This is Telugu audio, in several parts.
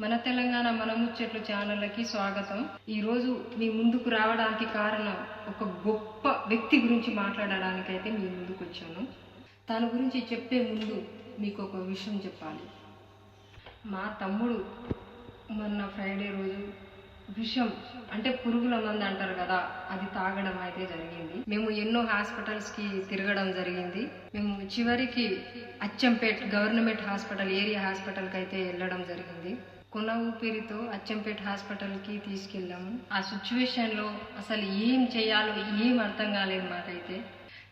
మన తెలంగాణ మన ముచ్చట్లు ఛానళ్ళకి స్వాగతం. ఈ రోజు మీ ముందుకు రావడానికి కారణం ఒక గొప్ప వ్యక్తి గురించి మాట్లాడడానికైతే మీ ముందుకు వచ్చాను. తన గురించి చెప్పే ముందు మీకు ఒక విషయం చెప్పాలి. మా తమ్ముడు మొన్న ఫ్రైడే రోజు విషం అంటే పురుగుల మందు అంటారు కదా అది తాగడం అయితే జరిగింది. మేము ఎన్నో హాస్పిటల్స్కి తిరగడం జరిగింది. మేము చివరికి అచ్చంపేట్ గవర్నమెంట్ హాస్పిటల్ ఏరియా హాస్పిటల్కి అయితే వెళ్ళడం జరిగింది. కొన ఊపిరితో అచ్చంపేట్ హాస్పిటల్కి తీసుకెళ్ళాము. ఆ సిచ్యువేషన్లో అసలు ఏం చేయాలో ఏం అర్థం కాలేదు మాకైతే.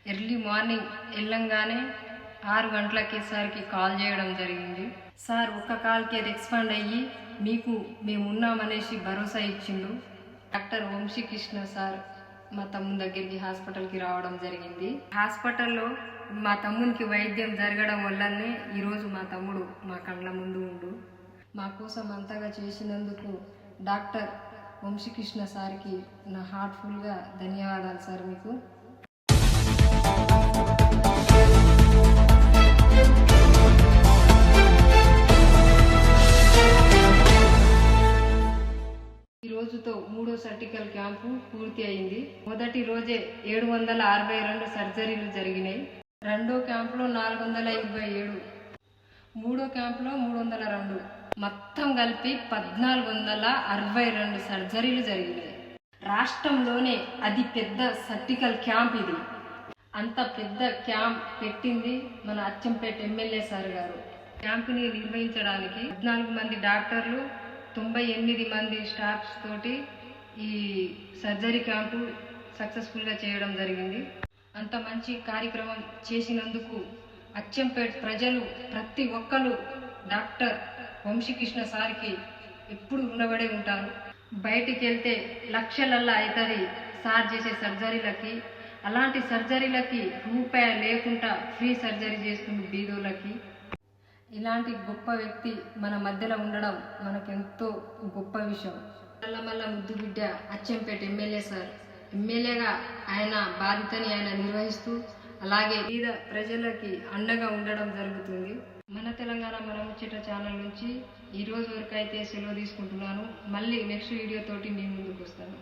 ఎర్లీ మార్నింగ్ వెళ్ళంగానే ఆరు గంటలకి సార్కి కాల్ చేయడం జరిగింది. సార్ ఒక్క కాల్కి అది ఎక్స్పాండ్ అయ్యి మీకు మేము ఉన్నామనేసి భరోసా ఇచ్చిండు. డాక్టర్ వంశీకృష్ణ సార్ మా తమ్ముని దగ్గరికి హాస్పిటల్కి రావడం జరిగింది. హాస్పిటల్లో మా తమ్మునికి వైద్యం జరగడం వల్లనే ఈరోజు మా తమ్ముడు మా కళ్ళ ముందు ఉండు. మా కోసం అంతగా చేసినందుకు డాక్టర్ వంశీకృష్ణ సార్కి నా హార్ట్ఫుల్గా ధన్యవాదాలు సార్ మీకు. రోజుతో మూడో సర్టికల్ క్యాంపు పూర్తి అయింది. మొదటి రోజే ఏడు వందల అరవై రెండు సర్జరీలు జరిగినాయి. రెండో క్యాంపులో నాలుగు వందల ఇరవై ఏడు. మూడో క్యాంపులో మూడు వందల రెండు. మొత్తం కలిపి పద్నాలుగు వందల అరవై రెండు సర్జరీలు జరిగినాయి. రాష్ట్రంలోనే అది పెద్ద సర్టికల్ క్యాంప్ ఇది. అంత పెద్ద క్యాంప్ పెట్టింది మన అచ్చంపేట ఎమ్మెల్యే సార్ గారు. క్యాంపుని నిర్వహించడానికి పద్నాలుగు మంది డాక్టర్లు తొంభై ఎనిమిది మంది స్టాఫ్స్ తోటి ఈ సర్జరీ క్యాంపు సక్సెస్ఫుల్గా చేయడం జరిగింది. అంత మంచి కార్యక్రమం చేసినందుకు అచ్చంపేట్ ప్రజలు ప్రతి ఒక్కరు డాక్టర్ వంశీకృష్ణ సార్కి ఎప్పుడు రుణపడి ఉంటారు. బయటికి వెళ్తే లక్షలల్లా అవుతుంది సార్ చేసే సర్జరీలకి. అలాంటి సర్జరీలకి రూపాయి లేకుండా ఫ్రీ సర్జరీ చేస్తుంది బీదోళ్ళకి. ఇలాంటి గొప్ప వ్యక్తి మన మధ్యలో ఉండడం మనకెంతో గొప్ప విషయం. మల్ల మల్ల ముద్దు బిడ్డ అచ్చంపేట ఎమ్మెల్యే సార్. ఎమ్మెల్యేగా ఆయన బాధ్యతని ఆయన నిర్వహిస్తూ అలాగే వివిధ ప్రజలకి అండగా ఉండడం జరుగుతుంది. మన తెలంగాణ మన ముచ్చట ఛానల్ నుంచి ఈ రోజు వరకు అయితే సెలవు తీసుకుంటున్నాను. మళ్ళీ నెక్స్ట్ వీడియో తోటి మీ ముందుకు వస్తాను.